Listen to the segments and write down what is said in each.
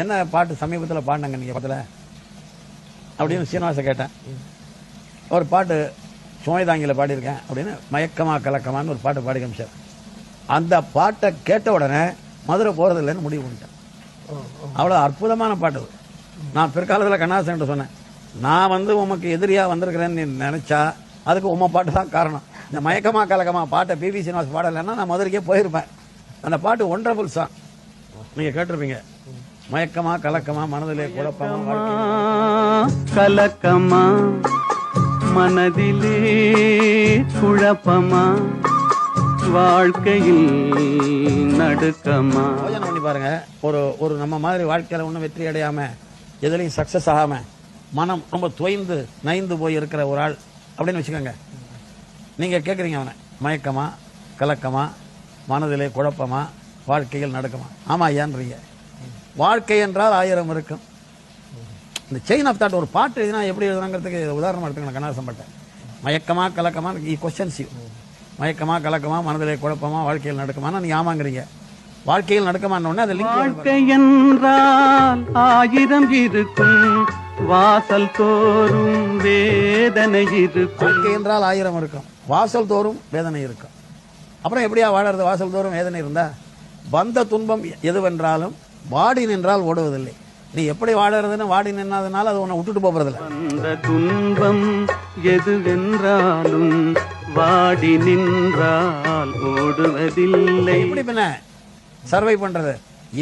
என்ன பாட்டு சமீபத்தில் பாடினாங்க நீங்கள் பத்தில் அப்படின்னு சீனிவாச கேட்டேன். ஒரு பாட்டு சுமைதாங்கியில் பாடியிருக்கேன் அப்படின்னு மயக்கமா கலக்கமான்னு ஒரு பாட்டு பாடி காமிச்சார். அந்த பாட்டை கேட்ட உடனே மதுரை போகிறது இல்லைன்னு முடிவு பண்ணிட்டேன். அவ்வளோ அற்புதமான பாட்டு. நான் பிற்காலத்தில் கண்ணாசன் சொன்னேன் நான் வந்து உமக்கு எதிரியாக வந்திருக்கிறேன்னு நீ நினச்சா அதுக்கு உம பாட்டு தான் காரணம். இந்த மயக்கமா கலக்கமா பாட்டை பிபி சீனிவாஸ் பாடலைன்னா நான் மதுரைக்கே போயிருப்பேன். அந்த பாட்டு ஒன்றபுல் சாங் நீங்கள் கேட்டிருப்பீங்க. மயக்கமா கலக்கமா மனதிலே குழப்பமா கலக்கமா மனதிலே குழப்பமா வாழ்க்கையில் நடுக்கமா. யோசனை பண்ணி பாருங்க. ஒரு ஒரு நம்ம மாதிரி வாழ்க்கையில ஒன்றும் வெற்றி அடையாம எதுலையும் சக்சஸ் ஆகாம மனம் ரொம்ப தொய்ந்து நைந்து போய் இருக்கிற ஒரு ஆள் அப்படின்னு வச்சுக்கோங்க. நீங்க கேட்குறீங்க அவனை. மயக்கமா கலக்கமா மனதிலே குழப்பமா வாழ்க்கையில் நடக்குமா. ஆமா ஐயான்றீங்க. வாழ்க்கை என்றால் ஆயிரம் இருக்கும். இந்த செயின் ஆஃப் தாட் ஒரு பாட்டு எழுதினா எப்படி எழுதுனாங்கிறதுக்கு உதாரணம் எடுத்துக்கணும் கண்ணாசம் பட்டேன் மயக்கமா கலக்கமா ஈ கொஸ்டின்ஸ் யூ மயக்கமா கலக்கமா மனதிலே குழப்பமா வாழ்க்கையில் நடக்குமானா நீ ஆமாங்கிறீங்க. வாழ்க்கையில் நடக்குமான்னு உடனே அதை வாழ்க்கை என்றால் ஆயிரம் இருக்கும் வாசல் தோறும் வேதனை இருக்கும். வாழ்க்கை என்றால் ஆயிரம் இருக்கும் வாசல் தோறும் வேதனை இருக்கும். அப்புறம் எப்படியா வாழறது வாசல் தோறும் வேதனை இருந்தா? வந்த துன்பம் எதுவென்றாலும் வாடி நின்றால் ஓடுவதில்லை. நீ எப்படி வாழறதுன்னு வாடி நின்னதுனால அது உன்னை விட்டுட்டு போறதில்ல அந்த துன்பம் எதுவென்றாலும் வாடி நின்றால் ஓடுவதில்லை. எப்படி பின்ன? சர்வை பண்றது.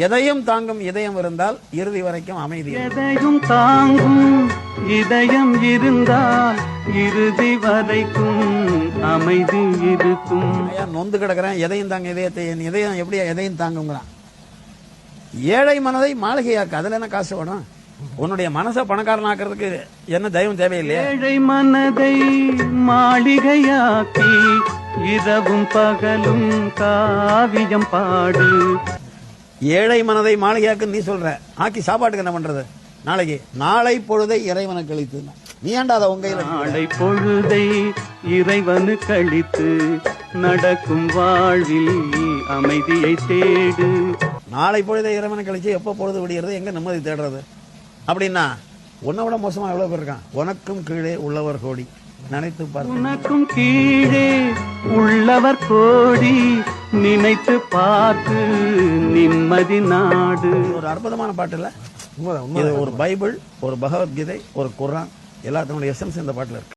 எதையும் தாங்கும் இதயம் இருந்தால் இறுதி வரைக்கும் அமைதி. எதையும் தாங்கும் இதயம் இருந்தால் இறுதி வரைக்கும் அமைதி இருக்கும். நொந்து கிடக்கிறேன். எதையும் தாங்க இதயத்தை என் இதயம் எப்படி எதையும் தாங்குங்கிறான் ஏழை மனதை மாளிகையாக்கு. அதுல என்ன காசு வேணும் உன்னுடைய மனசை பணக்காரனாக்குறதுக்கு என்ன தெய்வம் தேவையில்லையே? ஏழை மனதை மாளிகையாக்கி இரவும் பகலும் காவியம் பாடு. ஏழை மனதை மாளிகையாக்கு நீ சொல்ற. ஆக்கி சாப்பாட்டுக்கு என்ன பண்றது? நாளைக்கு நாளை பொழுதை இறைவனுக்கு அளித்து. நீ ஏன்டா அதை உங்க? நாளை பொழுதை இறைவனு கழித்து நடக்கும் வாழ்வில் அமைதியை தேடு. நாளை பொழுதை இறைவனுக்கு கழிச்சு எப்போ பொழுது விடியறது எங்க நிம்மதி தேடுறது? அப்படின்னா உன்னை விட மோசமா எவ்வளவு பேர் இருக்கான் உனக்கும் கீழே உள்ளவர் கோடி. நினைத்து பார்த்து. உனக்கும் கீழே உள்ளவர் கோடி. நினைத்து பார்த்து நிம்மதி நாடு. ஒரு அற்புதமான பாட்டு இல்ல? இது ஒரு பைபிள் ஒரு பகவத்கீதை ஒரு குர்ஆன். எல்லாத்தினுடைய எசன்ஸ் இந்த பாட்டுல இருக்கு.